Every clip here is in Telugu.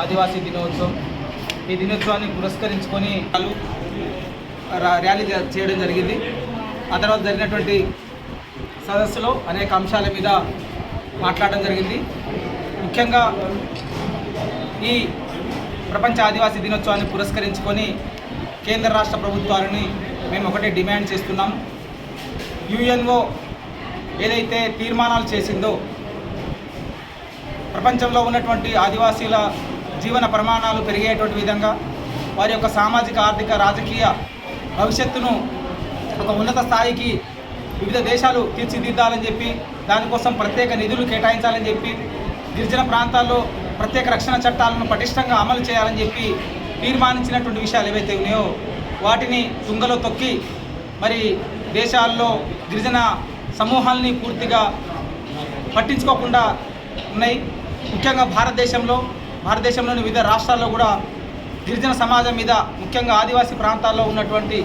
ఆదివాసీ దినోత్సవం. ఈ దినోత్సవాన్ని పురస్కరించుకొని ర్యాలీ చేయడం జరిగింది. ఆ తర్వాత జరిగినటువంటి సదస్సులో అనేక అంశాల మీద మాట్లాడడం జరిగింది. ముఖ్యంగా ఈ ప్రపంచ ఆదివాసీ దినోత్సవాన్ని పురస్కరించుకొని కేంద్ర రాష్ట్ర ప్రభుత్వాలని మేము ఒకటే డిమాండ్ చేస్తున్నాం. యుఎన్ఓ ఏదైతే తీర్మానాలు చేసిందో ప్రపంచంలో ఉన్నటువంటి ఆదివాసీల జీవన ప్రమాణాలు పెరిగేటువంటి విధంగా వారి యొక్క సామాజిక ఆర్థిక రాజకీయ భవిష్యత్తును ఒక ఉన్నత స్థాయికి వివిధ దేశాలు తీర్చిదిద్దాలని చెప్పి దానికోసం ప్రత్యేక నిధులు కేటాయించాలని చెప్పి గిరిజన ప్రాంతాల్లో ప్రత్యేక రక్షణ చట్టాలను పటిష్టంగా అమలు చేయాలని చెప్పి తీర్మానించినటువంటి విషయాలు ఏవైతే ఉన్నాయో వాటిని తుంగలో తొక్కి మరి దేశాల్లో గిరిజన సమూహాల్ని పూర్తిగా పట్టించుకోకుండా ఉన్నాయి. ముఖ్యంగా భారతదేశంలో భారతదేశంలోని వివిధ రాష్ట్రాల్లో కూడా గిరిజన సమాజం మీద ముఖ్యంగా ఆదివాసీ ప్రాంతాల్లో ఉన్నటువంటి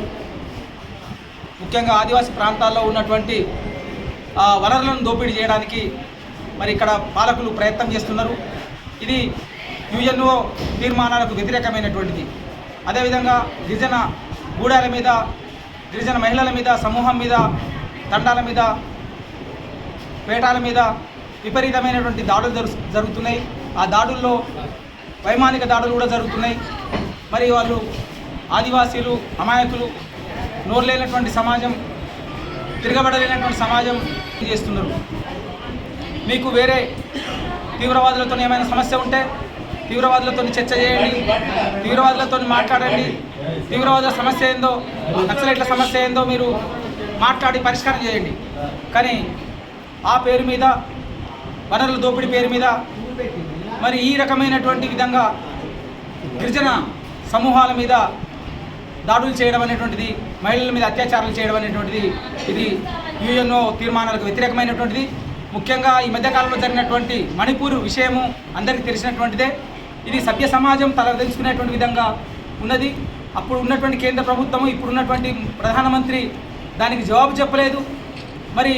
ముఖ్యంగా ఆదివాసీ ప్రాంతాల్లో ఉన్నటువంటి వనరులను దోపిడీ చేయడానికి మరి ఇక్కడ పాలకులు ప్రయత్నం చేస్తున్నారు. ఇది యుఎన్ఓ తీర్మానాలకు వ్యతిరేకమైనటువంటిది. అదేవిధంగా గిరిజన గూడాల మీద గిరిజన మహిళల మీద సమూహం మీద దండాల మీద పేటాల మీద విపరీతమైనటువంటి దాడులు జరు జరుగుతున్నాయి. ఆ దాడుల్లో వైమానిక దాడులు కూడా జరుగుతున్నాయి. మరి వాళ్ళు ఆదివాసీలు అమాయకులు నోరులేనటువంటి సమాజం తిరగబడలేనటువంటి సమాజం చేస్తున్నారు. మీకు వేరే తీవ్రవాదులతో ఏమైనా సమస్య ఉంటే తీవ్రవాదులతో చర్చ చేయండి తీవ్రవాదులతో మాట్లాడండి. తీవ్రవాదుల సమస్య ఏందో నక్సలైట్ల సమస్య ఏందో మీరు మాట్లాడి పరిష్కారం చేయండి. కానీ ఆ పేరు మీద వనరుల దోపిడీ పేరు మీద మరి ఈ రకమైనటువంటి విధంగా గిరిజన సమూహాల మీద దాడులు చేయడం అనేటువంటిది మహిళల మీద అత్యాచారాలు చేయడం అనేటువంటిది ఇది యుఎన్ఓ తీర్మానాలకు వ్యతిరేకమైనటువంటిది. ముఖ్యంగా ఈ మధ్యకాలంలో జరిగినటువంటి మణిపూర్ విషయము అందరికీ తెలిసినటువంటిదే. ఇది సభ్య సమాజం తలదించుకునేటువంటి విధంగా ఉన్నది. అప్పుడు ఉన్నటువంటి కేంద్ర ప్రభుత్వము ఇప్పుడు ఉన్నటువంటి ప్రధానమంత్రి దానికి జవాబు చెప్పలేదు. మరి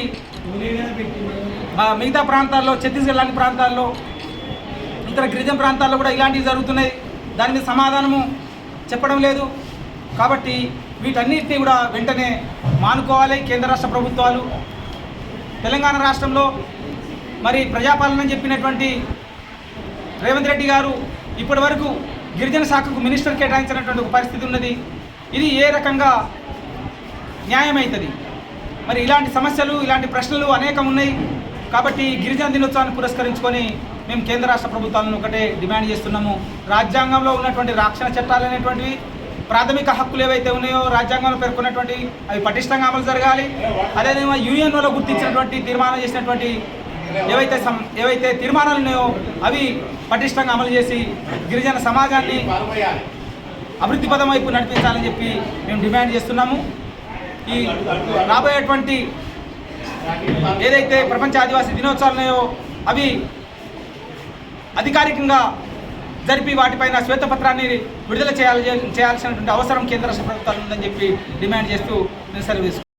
మిగతా ప్రాంతాల్లో ఛత్తీస్గఢ్ లాంటి ప్రాంతాల్లో ఇతర గిరిజన ప్రాంతాల్లో కూడా ఇలాంటివి జరుగుతున్నాయి. దాని మీద సమాధానము చెప్పడం లేదు. కాబట్టి వీటన్నిటిని కూడా వెంటనే మానుకోవాలి కేంద్ర రాష్ట్ర ప్రభుత్వాలు. తెలంగాణ రాష్ట్రంలో మరి ప్రజాపాలన చెప్పినటువంటి రేవంత్ రెడ్డి గారు ఇప్పటి వరకు గిరిజన శాఖకు మినిస్టర్ కేటాయించినటువంటి ఒక పరిస్థితి ఉన్నది. ఇది ఏ రకంగా న్యాయమవుతుంది? మరి ఇలాంటి సమస్యలు ఇలాంటి ప్రశ్నలు అనేకం ఉన్నాయి. కాబట్టి గిరిజన దినోత్సవాన్ని పురస్కరించుకొని మేము కేంద్ర రాష్ట్ర ప్రభుత్వాలను ఒకటే డిమాండ్ చేస్తున్నాము. రాజ్యాంగంలో ఉన్నటువంటి రక్షణ చట్టాలు అనేటువంటివి ప్రాథమిక హక్కులు ఏవైతే ఉన్నాయో రాజ్యాంగంలో పేర్కొన్నటువంటి అవి పటిష్టంగా అమలు జరగాలి. అదేవిధంగా యూఎన్ఓలో గుర్తించినటువంటి తీర్మానం చేసినటువంటి ఏవైతే సం ఏవైతే తీర్మానాలు ఉన్నాయో అవి పటిష్టంగా అమలు చేసి గిరిజన సమాజాన్ని అభివృద్ధి పదం వైపు నడిపించాలని చెప్పి మేము డిమాండ్ చేస్తున్నాము. ఈ రాబోయేటువంటి ఏదైతే ప్రపంచ ఆదివాసీ దినోత్సవాలున్నాయో అవి అధికారికంగా జరిపి వాటిపైన శ్వేతపత్రాన్ని విడుదల చేయాలి చేయాల్సినటువంటి అవసరం కేంద్ర రాష్ట్ర ప్రభుత్వాలు ఉందని చెప్పి డిమాండ్ చేస్తూ నేను సర్వీస్